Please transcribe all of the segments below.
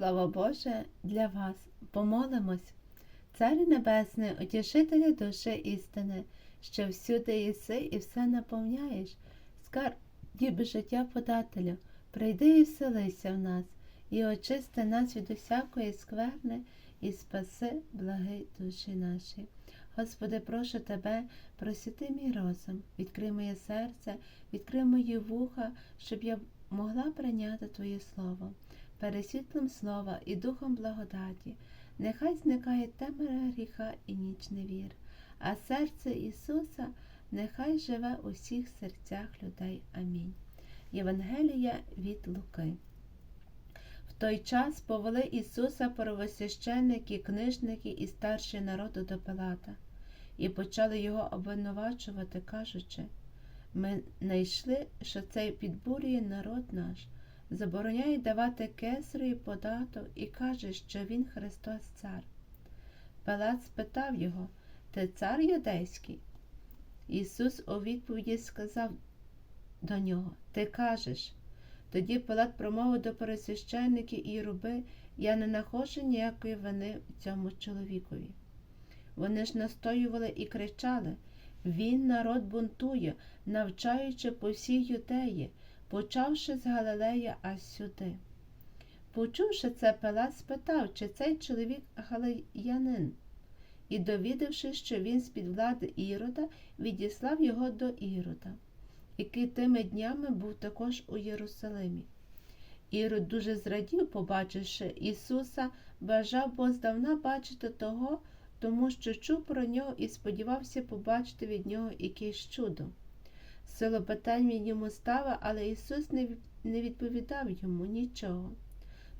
Слово Боже для вас. Помолимось. Царю Небесний, утішителю душі істини, що всюди єси і все наповняєш, скарбів життя подателю, прийди і вселися в нас, і очисти нас від усякої скверни, і спаси благи душі наші. Господи, прошу Тебе, просвіти мій розум, відкрий моє серце, відкрий мої вуха, щоб я могла прийняти Твоє Слово пересвітлом слова і духом благодаті, нехай зникає темра гріха і ніч невір, а серце Ісуса нехай живе у всіх серцях людей. Амінь. Євангелія від Луки. В той час повели Ісуса первосвященники, книжники і старші народу до Пилата, і почали його обвинувачувати, кажучи, ми знайшли, що цей підбурює народ наш забороняє давати кесареві податок і каже, що він Христос цар. Пилат спитав його Ти цар юдейський? Ісус у відповіді сказав до нього Ти кажеш. Тоді Пилат промовив до пересвященників і руби Я не нахожу ніякої вини цьому чоловікові. Вони ж настоювали і кричали Він народ бунтує, навчаючи по всій юдеї почавши з Галилея аж сюди. Почувши це, Пилат спитав, чи цей чоловік галилеянин, і, довідавши, що він з-під влади Ірода, відіслав його до Ірода, який тими днями був також у Єрусалимі. Ірод дуже зрадів, побачивши Ісуса, бажав бо здавна бачити того, тому що чув про нього і сподівався побачити від нього якесь чудо. Силу питань він йому ставив, але Ісус не відповідав йому нічого.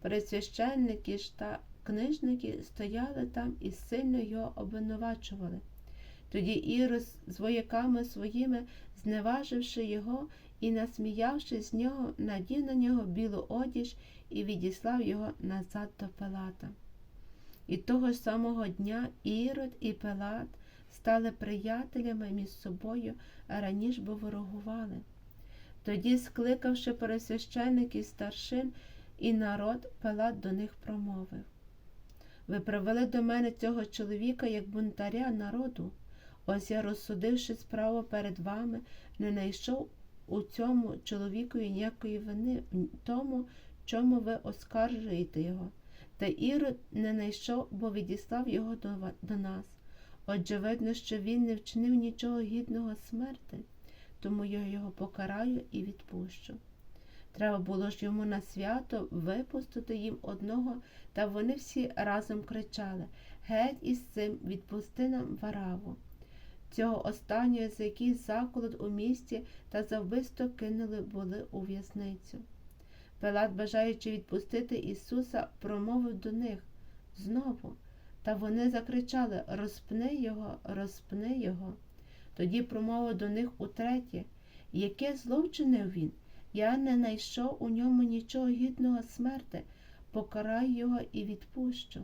Пересвященники ж та книжники стояли там і сильно його обвинувачували. Тоді Ірос з вояками своїми, зневаживши його і, насміявши з нього, надів на нього білу одіж і відіслав його назад до Пилата. І того ж самого дня Ірод і Пилат стали приятелями між собою, а раніше бо ворогували. Тоді, скликавши пересвящеників старшин і народ, Пилат до них промовив Ви привели до мене цього чоловіка як бунтаря народу. Ось я, розсудивши справу перед вами, не знайшов у цьому чоловікові ніякої вини в тому, чому ви оскаржуєте його. Та Ірод не знайшов, бо відіслав його до нас. Отже, видно, що він не вчинив нічого гідного смерти, тому я його покараю і відпущу. Треба було ж йому на свято випустити їм одного, та вони всі разом кричали Геть із цим відпусти нам вараву. Цього останнього за якийсь заколот у місті та завбисто кинули були у в'язницю. Пилат, бажаючи відпустити Ісуса, промовив до них знову. Та вони закричали Розпни його, розпни його. Тоді промовив до них утретє, яке зло вчинив він. Я не знайшов у ньому нічого гідного смерти, покарай його і відпущу.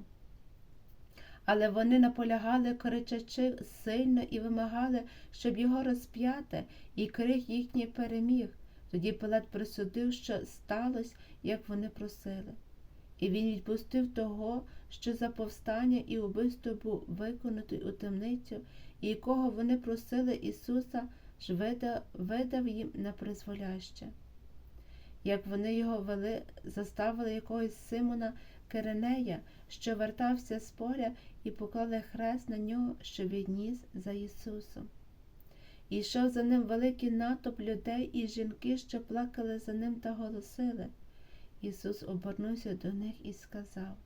Але вони наполягали, кричачи сильно і вимагали, щоб його розп'яти, і крик їхній переміг. Тоді Пилат присудив, що сталося, як вони просили. І він відпустив того, що за повстання і убивство був виконатий у темницю, і якого вони просили Ісуса, ж видав, їм на призволяще. Як вони його вели, заставили якогось Симона Керенея, що вертався з поля, і поклали хрест на нього, що відніс за Ісусом. І йшов за ним великий натовп людей і жінки, що плакали за ним та голосили. Ісус обернувся до них і сказав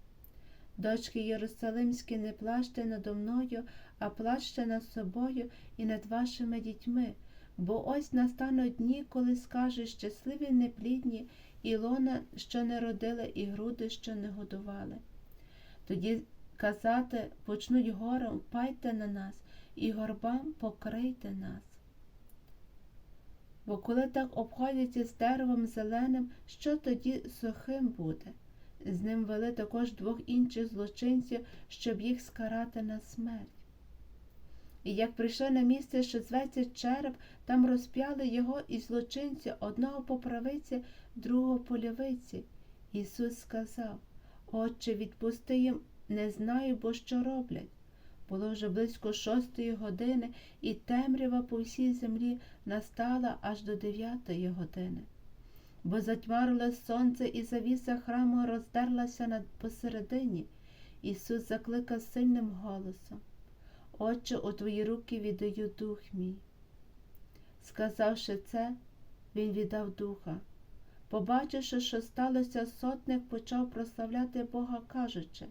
Дочки Єрусалимські, не плачте надо мною, а плачте над собою і над вашими дітьми, бо ось настануть дні, коли скажуть щасливі неплідні, і лона, що не родили, і груди, що не годували. Тоді казати почнуть гором, пайте на нас, і горбам покрийте нас. Бо коли так обходяться з деревом зеленим, що тоді сухим буде? З ним вели також двох інших злочинців, щоб їх скарати на смерть. І як прийшли на місце, що зветься череп, там розп'яли його і злочинці одного по правиці, другого по лівиці. Ісус сказав Отче, відпусти їм, не знаю, бо що роблять. Було вже близько шостої години, і темрява по всій землі настала аж до дев'ятої години. Бо затьмарило сонце, і завіса храму роздерлася над посередині. Ісус закликав сильним голосом. Отче, у твої руки віддаю дух мій. Сказавши це, він віддав духа. Побачивши, що сталося, сотник почав прославляти Бога, кажучи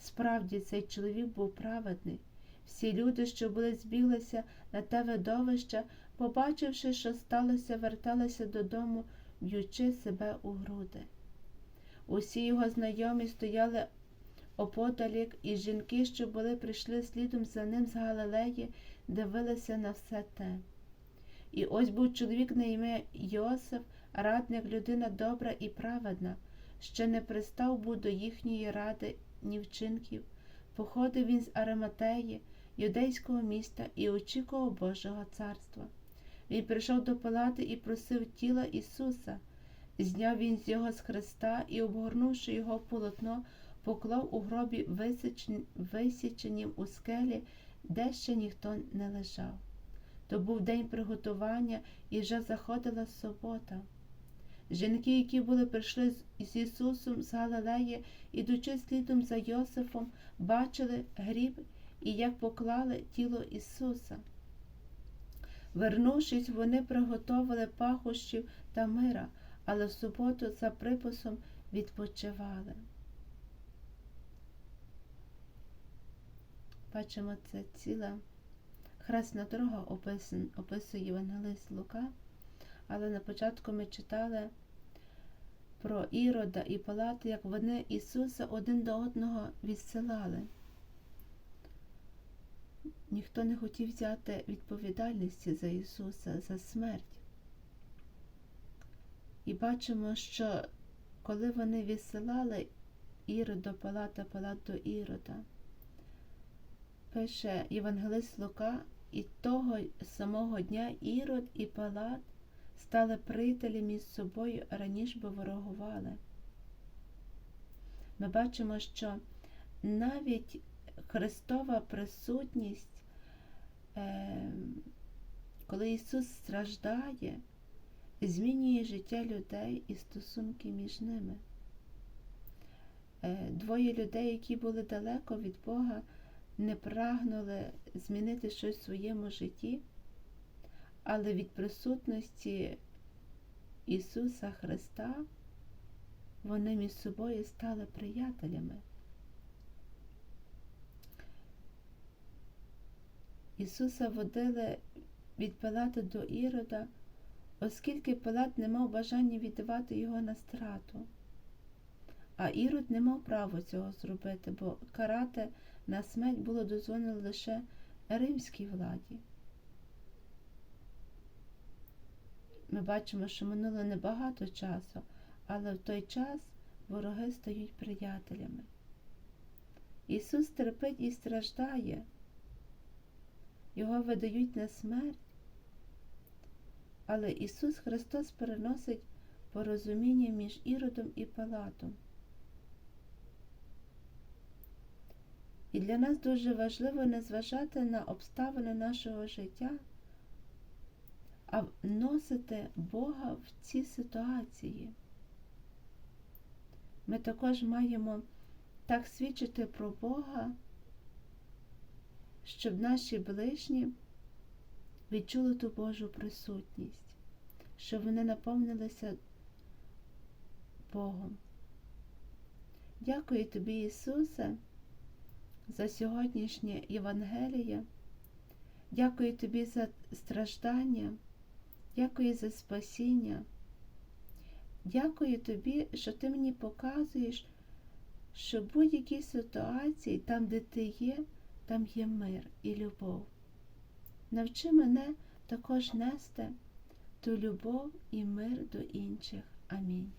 справді цей чоловік був праведний. Всі люди, що були збіглися на те видовище, побачивши, що сталося, верталися додому, б'ючи себе у груди. Усі його знайомі стояли оподалік, і жінки, що були, прийшли слідом за ним з Галилеї, дивилися на все те. І ось був чоловік на ім'я Йосиф, радник, людина добра і праведна, ще не пристав був до їхньої ради ні вчинків. Походив він з Араматеї, юдейського міста, і очікував Божого царства. Він прийшов до Палати і просив тіла Ісуса. Зняв він з його з хреста і, обгорнувши його полотно, поклав у гробі висіченім у скелі, де ще ніхто не лежав. То був день приготування і вже заходила субота. Жінки, які були прийшли з Ісусом з Галилеї, ідучи слідом за Йосифом, бачили гріб і як поклали тіло Ісуса. Вернувшись, вони приготовили пахощів та мира, але в суботу за приписом відпочивали. Бачимо, це ціла хресна дорога описує Євангелист Лука, але на початку ми читали про Ірода і Палати, як вони Ісуса один до одного відсилали. Ніхто не хотів взяти відповідальності за Ісуса, за смерть. І бачимо, що коли вони відсилали Ірод до Палата, Палат до Ірода, пише Євангелист Лука, і того самого дня Ірод і Палат стали приятелі між собою, раніше би ворогували. Ми бачимо, що навіть Христова присутність, е, коли Ісус страждає, змінює життя людей і стосунки між ними. Е, двоє людей, які були далеко від Бога, не прагнули змінити щось в своєму житті, але від присутності Ісуса Христа вони між собою стали приятелями. Ісуса водили від Пилата до Ірода, оскільки Пилат не мав бажання віддавати його на страту. А Ірод не мав права цього зробити, бо карати на смерть було дозволено лише римській владі. Ми бачимо, що минуло небагато часу, але в той час вороги стають приятелями. Ісус терпить і страждає, Його видають на смерть, але Ісус Христос переносить порозуміння між Іродом і Палатом. І для нас дуже важливо не зважати на обставини нашого життя а вносити Бога в ці ситуації. Ми також маємо так свідчити про Бога, щоб наші ближні відчули ту Божу присутність, щоб вони наповнилися Богом. Дякую тобі, Ісусе, за сьогоднішнє Євангеліє. Дякую тобі за страждання. Дякую за спасіння. Дякую тобі, що ти мені показуєш, що в будь-якій ситуації, там, де ти є, там є мир і любов. Навчи мене також нести ту любов і мир до інших. Амінь.